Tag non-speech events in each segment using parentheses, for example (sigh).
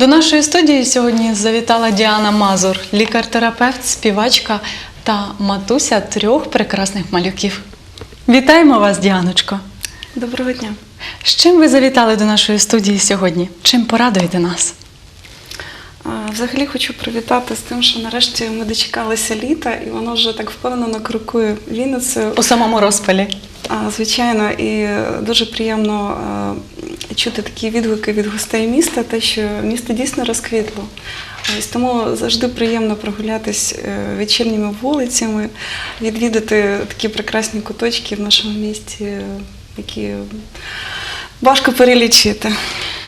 До нашої студії сьогодні завітала Діана Мазур, лікар-терапевт, співачка та матуся трьох прекрасних малюків. Вітаємо вас, Діаночко! Доброго дня. З чим ви завітали до нашої студії сьогодні? Чим порадуєте нас? Взагалі хочу привітати з тим, що нарешті ми дочекалися літа, і воно вже так впевнено крокує Вінницею. У самому розпалі. Звичайно, і дуже приємно чути такі відгуки від гостей міста, те, що місто дійсно розквітло. Ось тому завжди приємно прогулятись е, вечірніми вулицями, відвідати такі прекрасні куточки в нашому місті, е, які важко перелічити.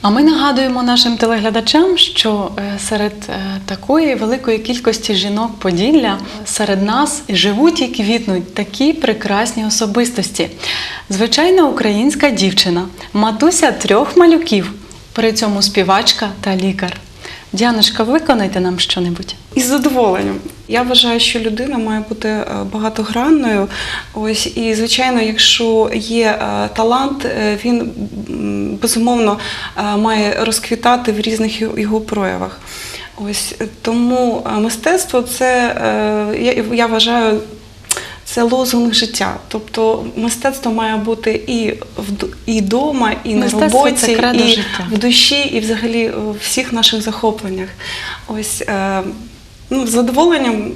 А ми нагадуємо нашим телеглядачам, що е, серед е, такої великої кількості жінок Поділля серед нас живуть і квітнуть такі прекрасні особистості. Звичайна українська дівчина, матуся трьох малюків, при цьому співачка та лікар. Діаночка, виконайте нам щонебудь. Із задоволенням. Я вважаю, що людина має бути е, багатогранною. Ось і звичайно, якщо є е, талант, е, він безумовно має розквітати в різних його- проявах. Ось тому мистецтво це я, вважаю. Це лозунг життя, тобто мистецтво має бути і в і дома, і Мистецтво на роботі, і життя. в душі, і взагалі у всіх наших захопленнях. Ось ну, з задоволенням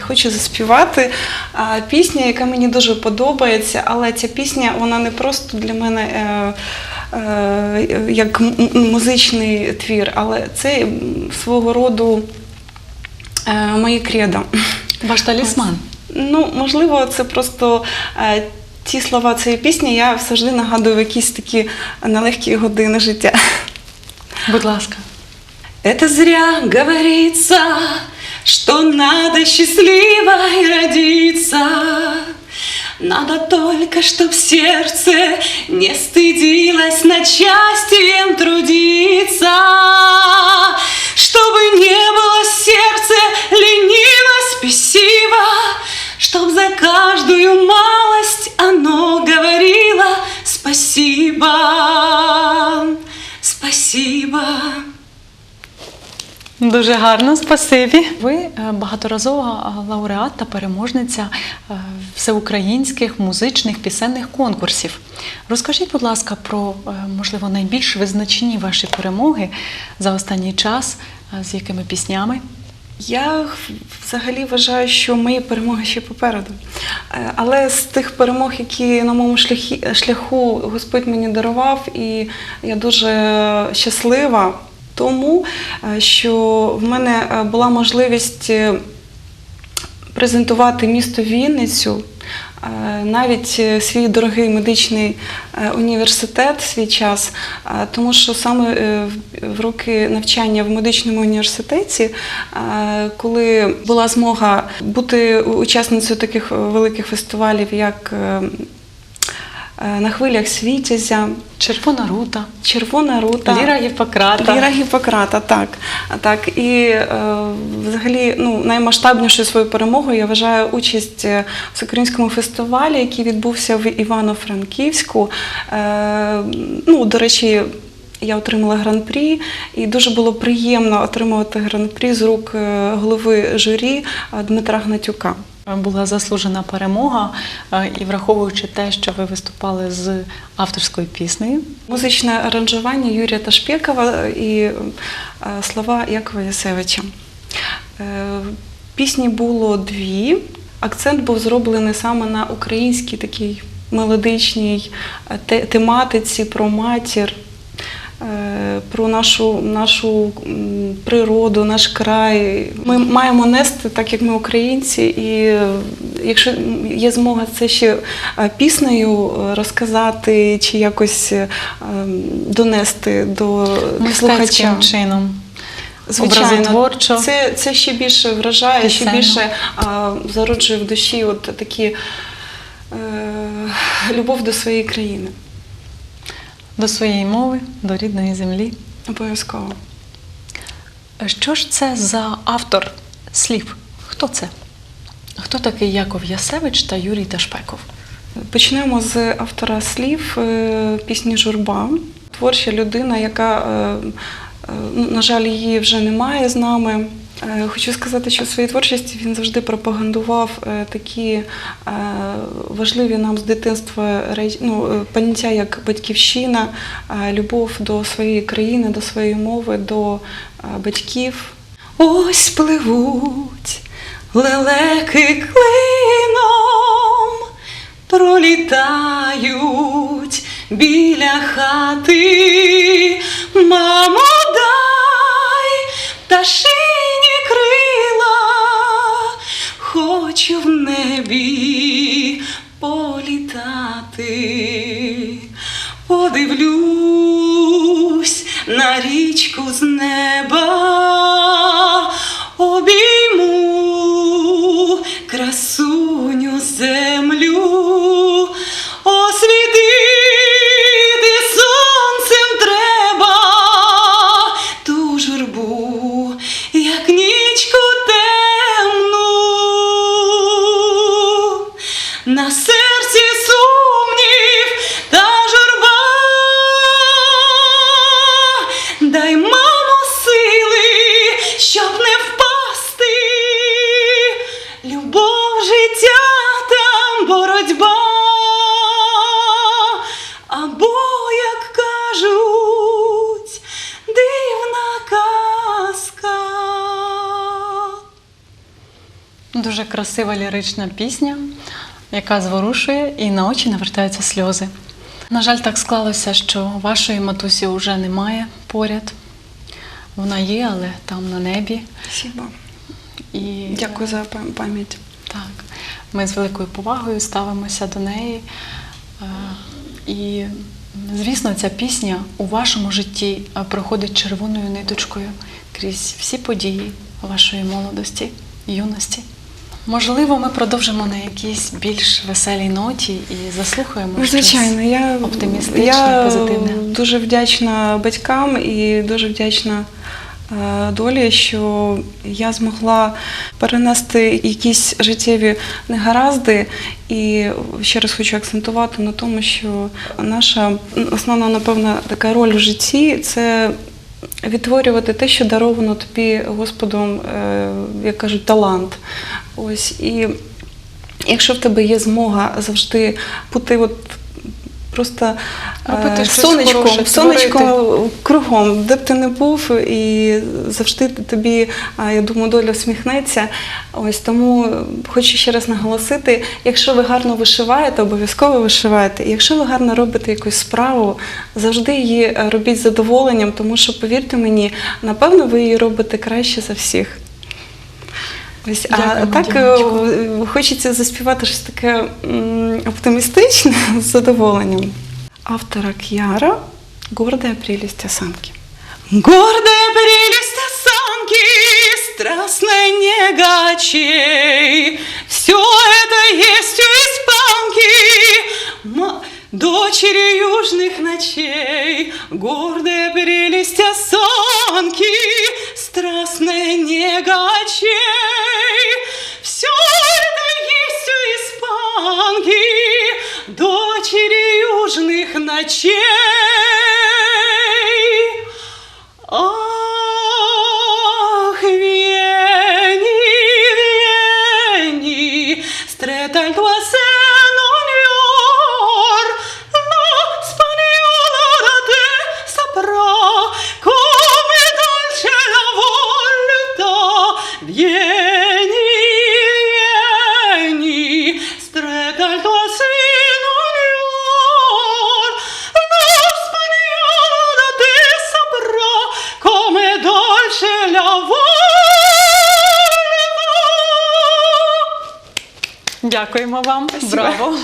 хочу заспівати а, пісню, яка мені дуже подобається, але ця пісня вона не просто для мене. Е, е, як музичний твір, але це свого роду е, моє кредо. Ваш талісман. Ну, можливо, це просто е, ті слова цієї пісні я завжди нагадую в якісь такі нелегкі години життя. Будь ласка. Это зря говорится, что надо счастливой родиться. Надо только, чтоб сердце не стыдилось начастием трудиться. Чтобы не было сердце лениво спесиво, Чтоб за каждую малость оно говорило спасибо, спасибо. Дуже гарно, спасибі. Ви е, багаторазова е, лауреат та переможниця е, всеукраїнських музичних пісенних конкурсів. Розкажіть, будь ласка, про можливо найбільш визначні ваші перемоги за останній час, з якими піснями? Я взагалі вважаю, що мої перемоги ще попереду. Але з тих перемог, які на моєму шляху Господь мені дарував, і я дуже щаслива тому, е, що в мене е, була можливість е, презентувати місто Вінницю. Навіть свій дорогий медичний університет в свій час, тому що саме в- роки навчання в медичному університеті, коли була змога бути учасницею таких великих фестивалів, як на хвилях Світязя, Червона рута, Червона рута. Ліра Гіппократа. Ліра Гіппократа, так. так. І е, взагалі ну, наймасштабнішою свою перемогою я вважаю участь е, в всеукраїнському фестивалі, який відбувся в Івано-Франківську. Е, ну, до речі, я отримала гран-прі, і дуже було приємно отримувати гран-прі з рук е, голови журі е, Дмитра Гнатюка. Була заслужена перемога, е, і враховуючи те, що ви виступали з авторською піснею, Музичне аранжування Юрія Ташпєкова і е, слова Якова Ясевича. Е, Пісні було дві. Акцент був зроблений саме на українській такій мелодичній е, тематиці про матір, е, про нашу, нашу природу, наш край. Ми маємо нести, так як ми українці, і е, якщо є змога це ще е, піснею е, розказати чи якось е, донести до слухача. чином. Звичайно. Це, це ще більше вражає, ще більше а, зароджує в душі от такі е, любов до своєї країни. До своєї мови, до рідної землі. Обов'язково. Що ж це за автор слів? Хто це? Хто такий Яков Ясевич та Юрій Ташпеков? Почнемо з автора слів е, пісні Журба. Творча людина, яка е, Е, ну, На жаль, її вже немає з нами. Е, Хочу сказати, що в своїй творчості він завжди пропагандував е, такі е, важливі нам з дитинства ну, поняття, як батьківщина, любов до своєї країни, до своєї мови, до батьків. Ось пливуть лелеки клином, пролітають біля хати. Дуже красива лірична пісня, яка зворушує і на очі навертаються сльози. На жаль, так склалося, що вашої матусі вже немає поряд. Вона є, але там на небі. Спасибо. І Дякую за пам'ять. Так, ми з великою повагою ставимося до неї. Е, І, звісно, ця пісня у вашому житті е, проходить червоною ниточкою крізь всі події вашої молодості, юності. Можливо, ми продовжимо на якійсь більш веселій ноті і заслухаємо Ну, щось я, оптимістичне, я позитивне. дуже вдячна батькам і дуже вдячна е, долі, що я змогла перенести якісь життєві негаразди. І ще раз хочу акцентувати на тому, що наша основна, напевно, така роль в житті це відтворювати те, що даровано тобі Господом, е, як кажуть, талант. Ось і якщо в тебе є змога завжди бути от просто Робити е, щось сонечком, хороше, сонечком кругом, де б ти не був, і завжди тобі, я думаю, доля всміхнеться. Ось тому хочу ще раз наголосити: якщо ви гарно вишиваєте, обов'язково вишивайте. І якщо ви гарно робите якусь справу, завжди її е, робіть з задоволенням, тому що, повірте мені, напевно, ви її робите краще за всіх. Ось, а Дякуємо, так е, Діаночко. е, хочеться заспівати щось таке м, оптимістичне з задоволеннем. (laughs) Автора Кьяра «Гордая прелесть осанки». Гордая прелесть осанки, страстная нега очей, Все это есть у испанки, ма- дочери южных ночей. Гордая прелесть осанки, страстная негачей. Все это есть у испанки, дочери южных ночей. Дякуємо вам. Спасибо. Браво!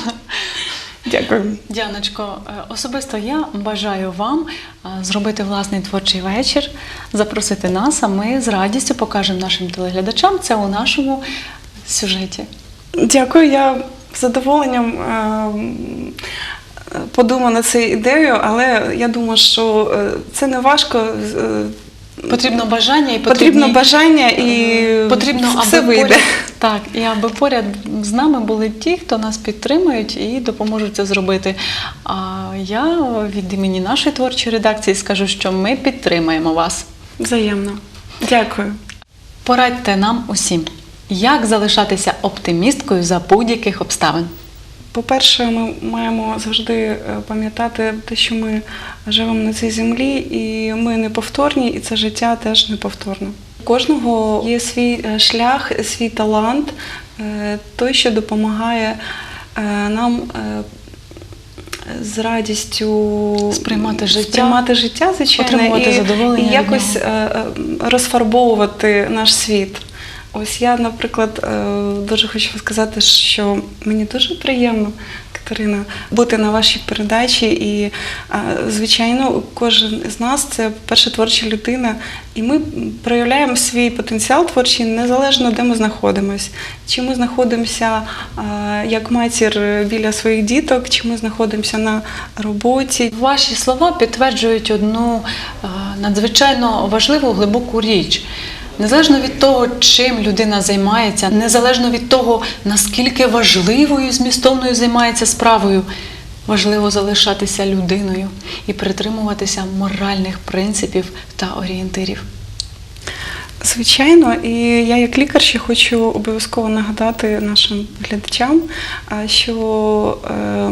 (laughs) Дякую. Діаночко, е, особисто я бажаю вам е, зробити власний творчий вечір, запросити нас, а ми з радістю покажемо нашим телеглядачам це у нашому сюжеті. Дякую, я з задоволенням ем, подумала над цією ідеєю, але я думаю, що е, це не важко. Е, Потрібно бажання і потрібно бажання і Потрібно, все аби вийде. поряд, так, і аби поряд з нами були ті, хто нас підтримують і допоможуть це зробити. А я від імені нашої творчої редакції скажу, що ми підтримаємо вас. Взаємно. Дякую. Порадьте нам усім, як залишатися оптимісткою за будь-яких обставин. По-перше, ми маємо завжди е, пам'ятати те, що ми живемо на цій землі, і ми неповторні, і це життя теж неповторне. У кожного є свій е, шлях, свій талант, е, той, що допомагає нам з радістю Сприймати життя, сприймати життя звичайно, отримувати і, задоволення і якось розфарбовувати наш світ. Ось я, наприклад, е, дуже хочу сказати, що мені дуже приємно, Катерина, бути на вашій передачі. І, е, звичайно, кожен з нас це перша творча людина, і ми проявляємо свій потенціал творчий незалежно, де ми знаходимося. Чи ми знаходимося е, як матір біля своїх діток, чи ми знаходимося на роботі. Ваші слова підтверджують одну надзвичайно важливу глибоку річ. Незалежно від того, чим людина займається, незалежно від того, наскільки важливою змістовною займається справою, важливо залишатися людиною і притримуватися моральних принципів та орієнтирів. Звичайно, і я як лікар ще хочу обов'язково нагадати нашим глядачам, що е,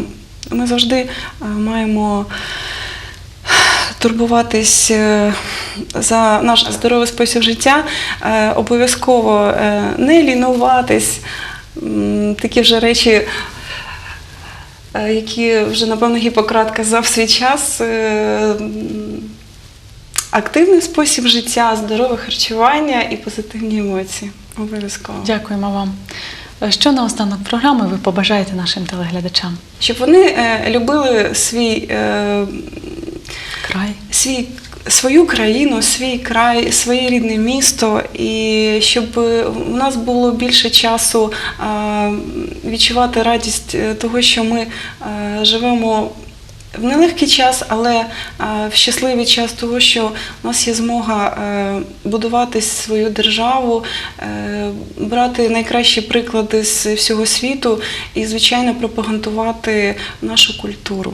ми завжди маємо турбуватись е, за наш здоровий спосіб життя, е, обов'язково е, не лінуватись, такі вже речі. Які вже напевно Гіппократ казав свій час, активний спосіб життя, здорове харчування і позитивні емоції. Обов'язково. Дякуємо вам. Що наостанок програми ви побажаєте нашим телеглядачам? Щоб вони любили свій, Край. свій, свою країну, свій край, своє рідне місто, і щоб у нас було більше часу е, відчувати радість е, того, що ми е, живемо. В нелегкий час, але е, в щасливий час того, що у нас є змога е, будувати свою державу, е, брати найкращі приклади з всього світу і, звичайно, пропагандувати нашу культуру.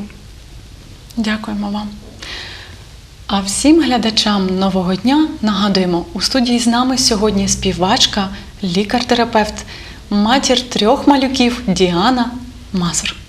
Дякуємо вам. А всім глядачам нового дня нагадуємо, у студії з нами сьогодні співачка, лікар-терапевт, матір трьох малюків Діана Мазур.